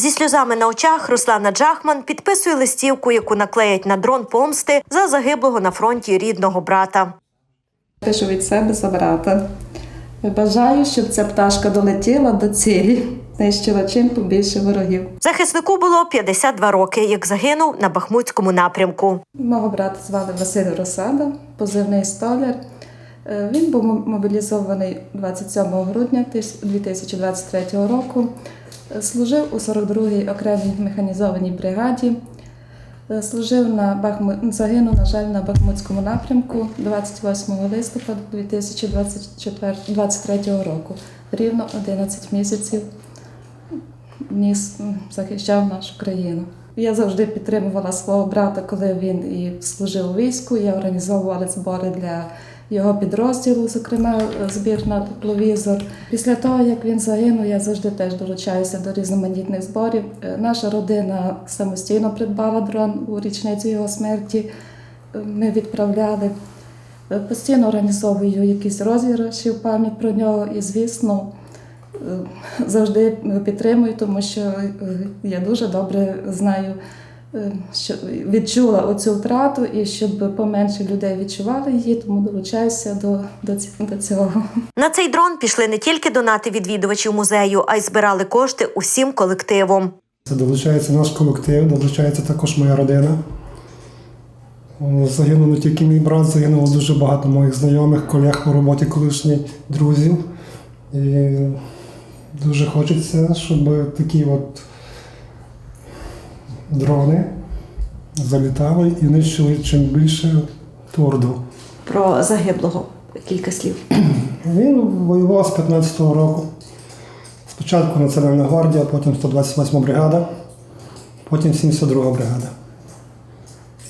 Зі сльозами на очах Руслана Джахман підписує листівку, яку наклеять на дрон помсти за загиблого на фронті рідного брата. Пишу від себе за брата. Бажаю, щоб ця пташка долетіла до цілі, знищила чим побільше ворогів. Захиснику було 52 роки, як загинув на Бахмутському напрямку. Мого брата звали Василь Росада, позивний столяр. Е, Він був мобілізований 27 грудня 2023 року. Е, Служив у 42-й окремій механізованій бригаді. Е, Служив на Бахмут, загинув, на жаль, на Бахмутському напрямку 28 листопада 2023 року. Рівно 11 місяців ніс захищав нашу країну. Я завжди підтримувала свого брата, коли він і служив у війську. Я організовувала збори для його підрозділу, зокрема е, збір на тепловізор. Після того, як він загинув, я завжди теж долучаюся до різноманітних зборів. Е, Наша родина самостійно придбала дрон у річницю його смерті. Е, Ми відправляли. Постійно організовую якісь розіграші в пам'ять про нього і, звісно, завжди підтримую, тому що е, я дуже добре знаю, е, що відчула оцю втрату, і щоб поменше людей відчували її, тому долучаюся до, до, до цього. На цей дрон пішли не тільки донати відвідувачів музею, а й збирали кошти усім колективом. Це долучається наш колектив, долучається також моя родина. Загинув не тільки мій брат, загинуло дуже багато моїх знайомих, колег по роботі колишніх друзів. І дуже хочеться, щоб такі от дрони залітали і нищили чим більше турду. Про загиблого кілька слів. Він воював з 15-го року. Спочатку Національна гвардія, потім 128 бригада, потім 72 бригада.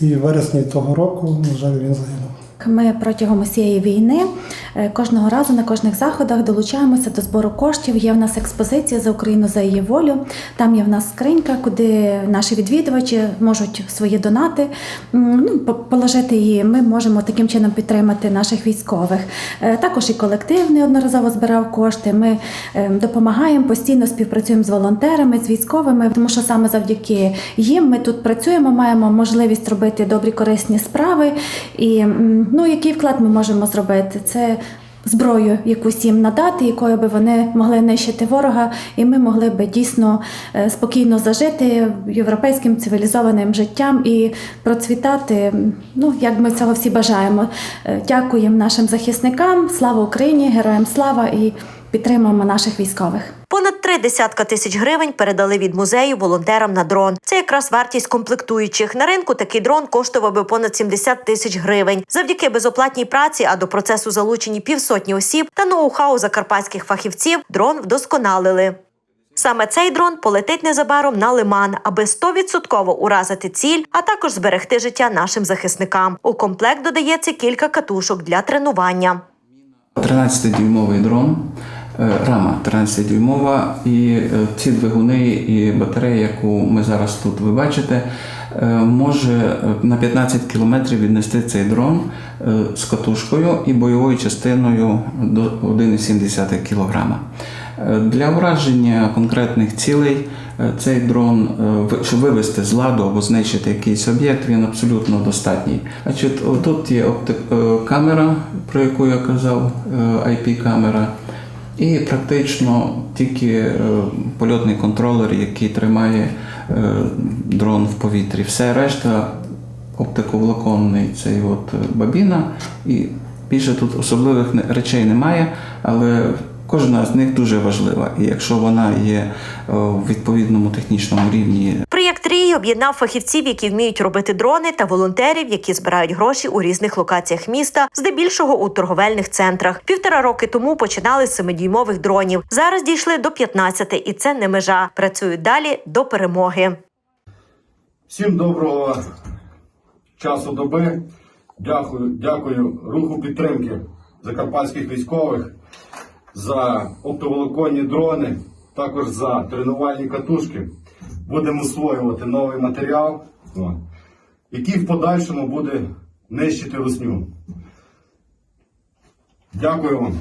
І в вересні того року, на жаль, він загинув. Ми протягом усієї війни кожного разу на кожних заходах долучаємося до збору коштів. Є в нас експозиція за Україну за її волю. Там є в нас скринька, куди наші відвідувачі можуть свої донати ну, по- положити її. Ми можемо таким чином підтримати наших військових. Е, Також і колектив неодноразово збирав кошти. Ми е, допомагаємо постійно співпрацюємо з волонтерами, з військовими, тому що саме завдяки їм ми тут працюємо, маємо можливість робити добрі корисні справи. І ну, який вклад ми можемо зробити? Це зброю якусь їм надати, якою би вони могли нищити ворога, і ми могли би дійсно е, спокійно зажити європейським цивілізованим життям і процвітати. Ну як ми цього всі бажаємо. Е, Дякуємо нашим захисникам. Слава Україні! Героям слава і підтримуємо наших військових. Три десятка тисяч гривень передали від музею волонтерам на дрон. Це якраз вартість комплектуючих. На ринку такий дрон коштував би понад 70 тисяч гривень. Завдяки безоплатній праці, а до процесу залучені півсотні осіб та ноу-хау закарпатських фахівців, дрон вдосконалили. Саме цей дрон полетить незабаром на лиман, аби 100% уразити ціль, а також зберегти життя нашим захисникам. У комплект додається кілька катушок для тренування. 13-дюймовий дрон, рама 13-дюймова, і е, ці двигуни і батарея, яку ми зараз тут ви бачите, е, може е, на 15 кілометрів віднести цей дрон е, з катушкою і бойовою частиною до 1,7 кг. Е, Для ураження конкретних цілей е, цей дрон, е, щоб вивести з ладу або знищити якийсь об'єкт, він абсолютно достатній. Значить, тут є е, камера, про яку я казав, е, IP-камера, і практично тільки е, польотний контролер, який тримає е, дрон в повітрі. Все решта оптиковолоконний цей от е, бабіна, і більше тут особливих речей немає, але кожна з них дуже важлива. І якщо вона є е, в відповідному технічному рівні Проєкт Рій об'єднав фахівців, які вміють робити дрони, та волонтерів, які збирають гроші у різних локаціях міста, здебільшого у торговельних центрах. Півтора роки тому починали з семидюймових дронів. Зараз дійшли до 15, і це не межа. Працюють далі до перемоги. Всім доброго часу доби. Дякую, дякую руху підтримки закарпатських військових за оптоволоконні дрони, також за тренувальні катушки. Будемо освоювати новий матеріал, який в подальшому буде нищити русню. Дякую вам.